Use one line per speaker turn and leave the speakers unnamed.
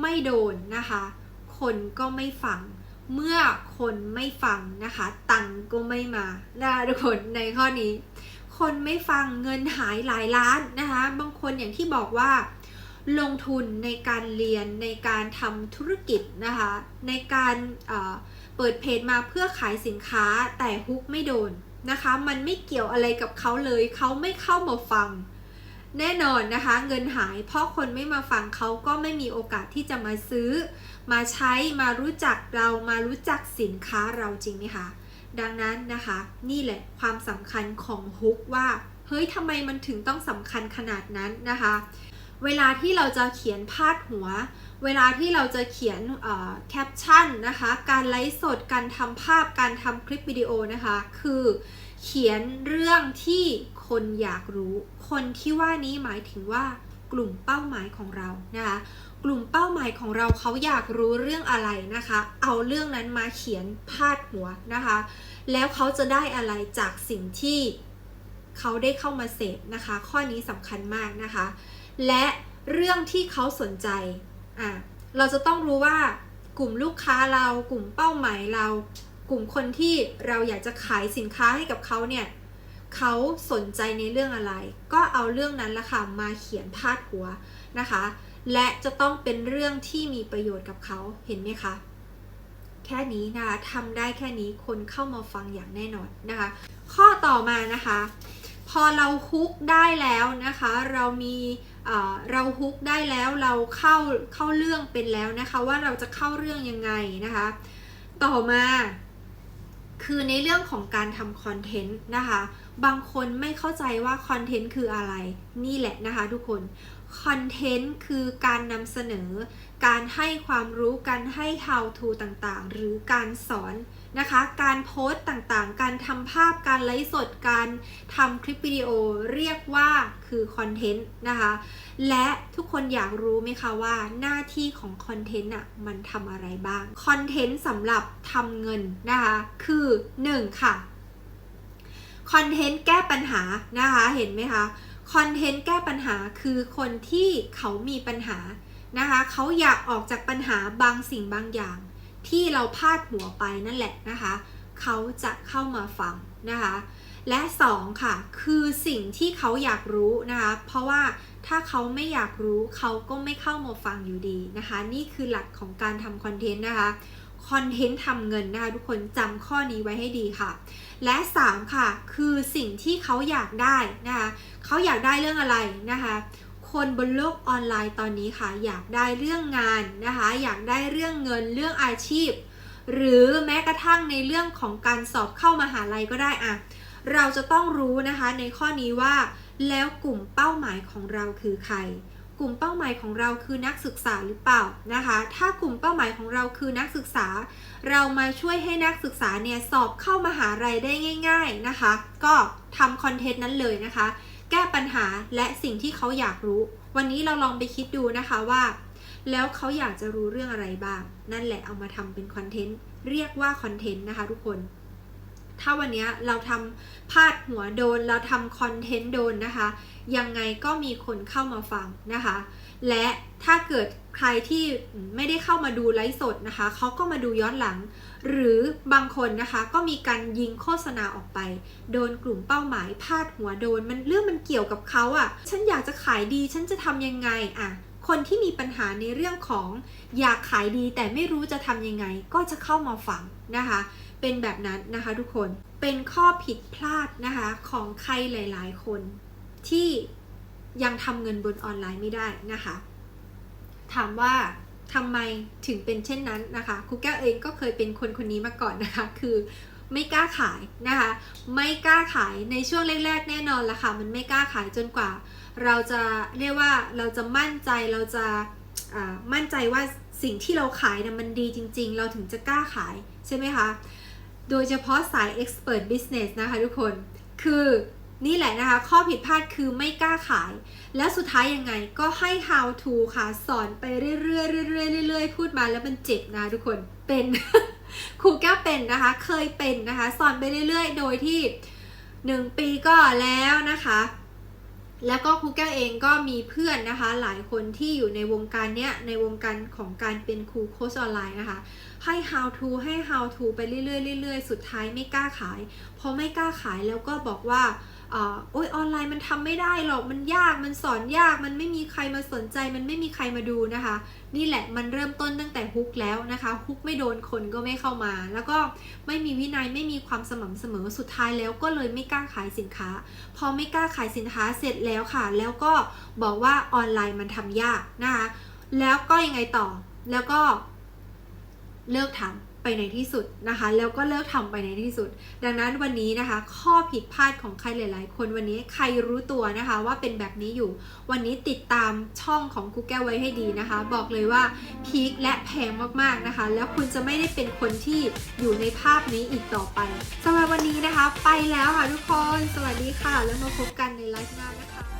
ไม่โดนนะคะ คนก็ไม่ฟัง เมื่อคนไม่ฟังนะคะ ตังก็ไม่มานะคะทุกคนในข้อนี้ คนไม่ฟังเงินหายหลายล้านนะคะ บางคนอย่างที่บอกว่า ลงทุนในการเรียนในการทำธุรกิจนะคะ ในการเเปิดเพจมาเพื่อขายสินค้าแต่ฮุกไม่โดนนะคะ มันไม่เกี่ยวอะไรกับเขาเลย เขาไม่เข้ามาฟัง แน่นอนนะคะ เงินหาย เพราะคนไม่มาฟังเขาก็ไม่มีโอกาสที่จะมาซื้อ มาใช้มารู้จักเรามารู้จักสินค้าเราจริงไหมคะดังนั้นนะคะ นี่แหละความสำคัญของฮุกว่าเฮ้ยทำไมมันถึงต้องสำคัญขนาดนั้นนะคะ เวลาที่เราจะเขียนพาดหัว เวลาที่เราจะเขียนแคปชั่นนะคะ การไลฟ์สดการทำภาพการทำคลิปวิดีโอนะคะ คือเขียนเรื่องที่ คนอยากรู้ คนที่ว่านี้หมายถึงว่ากลุ่มเป้าหมายของเรานะคะ กลุ่มเป้าหมายของเราเขาอยากรู้เรื่องอะไรนะคะ เอาเรื่องนั้นมาเขียนพาดหัวนะคะ แล้วเขาจะได้อะไรจากสิ่งที่เขาได้เข้ามาเสพนะคะ ข้อนี้สำคัญมากนะคะ และเรื่องที่เขาสนใจอะเราจะต้องรู้ว่ากลุ่มลูกค้าเรา กลุ่มเป้าหมายเรา กลุ่มคนที่เราอยากจะขายสินค้าให้กับเขาเนี่ย เขาสนใจในเรื่องอะไร ก็เอาเรื่องนั้นละค่ะมาเขียนพาดหัวนะคะ และจะต้องเป็นเรื่องที่มีประโยชน์กับเขาเห็นไหมคะแค่นี้นะคะทำได้แค่นี้คนเข้ามาฟังอย่างแน่นอนนะคะ ข้อต่อมานะคะ พอเราฮุกได้แล้วนะคะ เรามีเอ่อเราฮุกได้แล้วเราเข้าเข้าเรื่องเป็นแล้วนะคะ ว่าเราจะเข้าเรื่องยังไงนะคะ ต่อมา คือในเรื่องของการทำคอนเทนต์นะคะ บางคนไม่เข้าใจว่าคอนเทนต์คืออะไร นี่แหละนะคะทุกคน คอนเทนต์คือการนำเสนอ การให้ความรู้ การให้ how to ต่างๆ หรือการสอน นะคะ การโพสต์ต่างๆ การทำภาพ การไลฟ์สด การทำคลิปวิดีโอเรียกว่าคือคอนเทนต์นะคะ และทุกคนอยากรู้ไหมคะว่าหน้าที่ของคอนเทนต์อะมันทำอะไรบ้าง คอนเทนต์สำหรับทำเงินนะคะ คือ 1 ค่ะ คอนเทนต์แก้ปัญหานะคะ เห็นไหมคะ คอนเทนต์แก้ปัญหาคือคนที่เขามีปัญหานะคะ เขาอยากออกจากปัญหาบางสิ่งบางอย่าง ที่เราพาดหัวไปนั่นแหละนะคะ เขาจะเข้ามาฟังนะคะ และ2ค่ะคือสิ่งที่เขาอยากรู้นะคะ เพราะว่าถ้าเขาไม่อยากรู้เขาก็ไม่เข้ามาฟังอยู่ดีนะคะ นี่คือหลักของการทำคอนเทนต์นะคะคอนเทนต์ทำเงินนะคะทุกคนจำข้อนี้ไว้ให้ดีค่ะ และ 3 ค่ะ คือสิ่งที่เขาอยากได้นะคะเขาอยากได้เรื่องอะไรนะคะ คนบนโลกออนไลน์ตอนนี้ค่ะ อยากได้เรื่องงานนะคะ อยากได้เรื่องเงินเรื่องอาชีพ หรือแม้กระทั่งในเรื่องของการสอบเข้ามาหาลัยก็ได้อะเราจะต้องรู้นะคะในข้อนี้ว่า แล้วกลุ่มเป้าหมายของเราคือใคร กลุ่มเป้าหมายของเราคือนักศึกษาหรือเปล่านะคะ ถ้ากลุ่มเป้าหมายของเราคือนักศึกษา เรามาช่วยให้นักศึกษาเนี่ยสอบเข้ามาหาลัยได้ง่าย ๆนะคะ ก็ทำคอนเทนต์นั้นเลยนะคะ แก้ปัญหาและสิ่งที่เขาอยากรู้ วันนี้เราลองไปคิดดูนะคะว่า แล้วเขาอยากจะรู้เรื่องอะไรบ้าง นั่นแหละเอามาทำเป็นคอนเทนต์ เรียกว่าคอนเทนต์นะคะทุกคน ถ้าวันนี้เราทำพาดหัวโดน เราทำคอนเทนต์โดนนะคะ ยังไงก็มีคนเข้ามาฟังนะคะ และถ้าเกิดใครที่ไม่ได้เข้ามาดูไลฟ์สดนะคะ เขาก็มาดูย้อนหลัง หรือบางคนนะคะก็มีการยิงโฆษณาออกไป โดนกลุ่มเป้าหมายพาดหัวโดน มันเรื่องมันเกี่ยวกับเขาอะ่ะ ฉันอยากจะขายดี ฉันจะทำยังไงอะ คนที่มีปัญหาในเรื่องของอยากขายดีแต่ไม่รู้จะทำยังไง ก็จะเข้ามาฟังนะคะ เป็นแบบนั้นนะคะทุกคนเป็นข้อผิดพลาดนะคะของใครหลายๆ คนที่ยังทำเงินบนออนไลน์ไม่ได้นะคะ ถามว่าทำไมถึงเป็นเช่นนั้นนะคะครูแก้วเองก็เคยเป็นคนคนนี้มาก่อนนะคะ คือ ไม่กล้าขายนะคะ ไม่กล้าขายในช่วงแรก ๆ แน่นอนละค่ะ มันไม่กล้าขายจนกว่า เราจะเรียกว่าเราจะมั่นใจเราจะมั่นใจว่าสิ่งที่เราขายนะมันดีจริง ๆ เราถึงจะกล้าขายใช่ไหมคะ โดยเฉพาะสาย expert business นะคะทุกคน คือนี่แหละนะคะ ข้อผิดพลาดคือไม่กล้าขาย แล้วสุดท้ายยังไงก็ให้ how to ค่ะ สอนไปเรื่อยๆเรื่อยๆเรื่อยๆพูดมาแล้วมันเจ็บนะทุกคนเป็น ครูแก้วเป็นนะคะเคยเป็นนะคะสอนไปเรื่อยๆ โดยที่ 1 ปีก็แล้วนะคะ แล้วก็ครูแก้วเองก็มีเพื่อนนะคะ หลายคนที่อยู่ในวงการเนี้ยในวงการของการเป็นครูโค้ชออนไลน์นะคะ ให้ how to ให้ how to ไปเรื่อยๆเรื่อยๆ สุดท้ายไม่กล้าขายพอไม่กล้าขายแล้วก็บอกว่าอ่า โอ๊ยออนไลน์มันทำไม่ได้หรอกมันยากมันสอนยากมันไม่มีใครมาสนใจมันไม่มีใครมาดูนะคะ นี่แหละมันเริ่มต้นตั้งแต่ฮุกแล้วนะคะฮุกไม่โดนคนก็ไม่เข้ามา แล้วก็ไม่มีวินัยไม่มีความสม่ำเสมอสุดท้ายแล้วก็เลยไม่กล้าขายสินค้า พอไม่กล้าขายสินค้าเสร็จแล้วค่ะ แล้วก็บอกว่าออนไลน์มันทำยากนะคะแล้วก็ยังไงต่อแล้วก็เลิกทำ ไปในที่สุดนะคะ แล้วก็เลิกทำไปในที่สุด ดังนั้นวันนี้นะคะ ข้อผิดพลาดของใครหลาย ๆ คนวันนี้ใครรู้ตัวนะคะว่าเป็นแบบนี้อยู่ วันนี้ติดตามช่องของครูแก้วไว้ให้ดีนะคะ บอกเลยว่าพีคและแพงมากๆนะคะ แล้วคุณจะไม่ได้เป็นคนที่อยู่ในภาพนี้อีกต่อไปสำหรับวันนี้นะคะ ไปแล้วค่ะทุกคน สวัสดีค่ะ แล้วมาพบกันในไลฟ์หน้านะคะ